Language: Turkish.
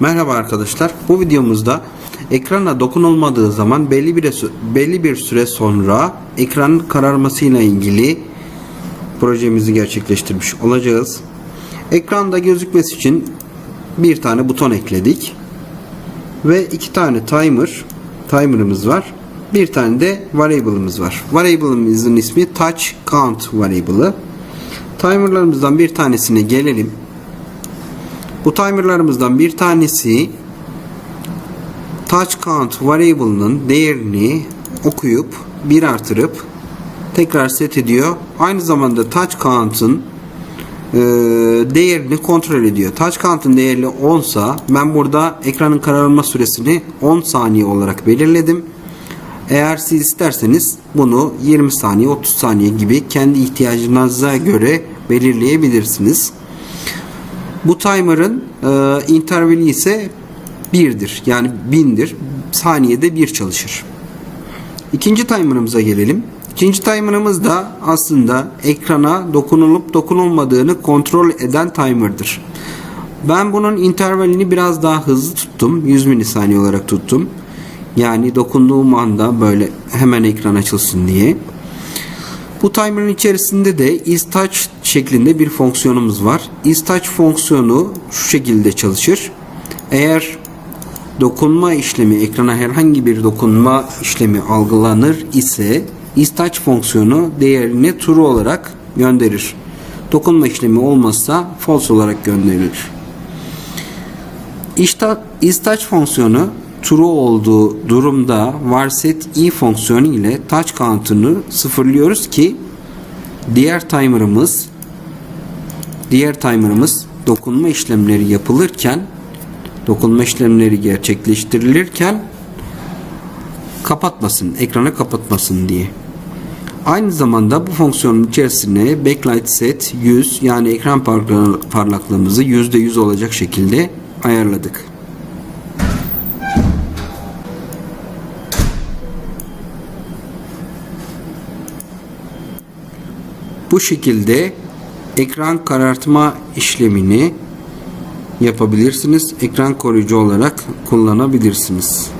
Merhaba arkadaşlar. Bu videomuzda ekrana dokunulmadığı zaman belli bir belli bir süre sonra ekranın kararmasıyla ilgili projemizi gerçekleştirmiş olacağız. Ekranda gözükmesi için bir tane buton ekledik. Ve iki tane timer timer'ımız var. Bir tane de variable'ımız var. Variable'ımızın ismi touch count variable'ı. Timer'larımızdan bir tanesine gelelim. Bu timerlarımızdan bir tanesi touch count variable'ının değerini okuyup bir artırıp tekrar set ediyor. Aynı zamanda touch count'ın e, değerini kontrol ediyor. Touch count'ın değeri 10 sa ben burada ekranın kararma süresini 10 saniye olarak belirledim. Eğer siz isterseniz bunu 20 saniye 30 saniye gibi kendi ihtiyacınıza göre belirleyebilirsiniz. Bu timer'ın e, intervali ise 1'dir. Yani 1000'dir. Saniyede 1 çalışır. İkinci timer'ımıza gelelim. İkinci timer'ımız da aslında ekrana dokunulup dokunulmadığını kontrol eden timer'dır. Ben bunun intervalini biraz daha hızlı tuttum. 100 milisaniye olarak tuttum. Yani dokunduğum anda böyle hemen ekran açılsın diye. Bu timer'ın içerisinde de is touch şeklinde bir fonksiyonumuz var. Is touch fonksiyonu şu şekilde çalışır. Eğer dokunma işlemi ekrana herhangi bir dokunma işlemi algılanır ise is touch fonksiyonu değerini true olarak gönderir. Dokunma işlemi olmazsa false olarak gönderilir. İşte touch fonksiyonu true olduğu durumda varset i fonksiyonu ile touch count'unu sıfırlıyoruz ki diğer timer'ımız diğer timer'ımız dokunma işlemleri yapılırken dokunma işlemleri gerçekleştirilirken kapatmasın, ekranı kapatmasın diye. Aynı zamanda bu fonksiyonun içerisine backlight set 100 yani ekran parla- parlaklığımızı %100 olacak şekilde ayarladık. Bu şekilde ekran karartma işlemini yapabilirsiniz. Ekran koruyucu olarak kullanabilirsiniz.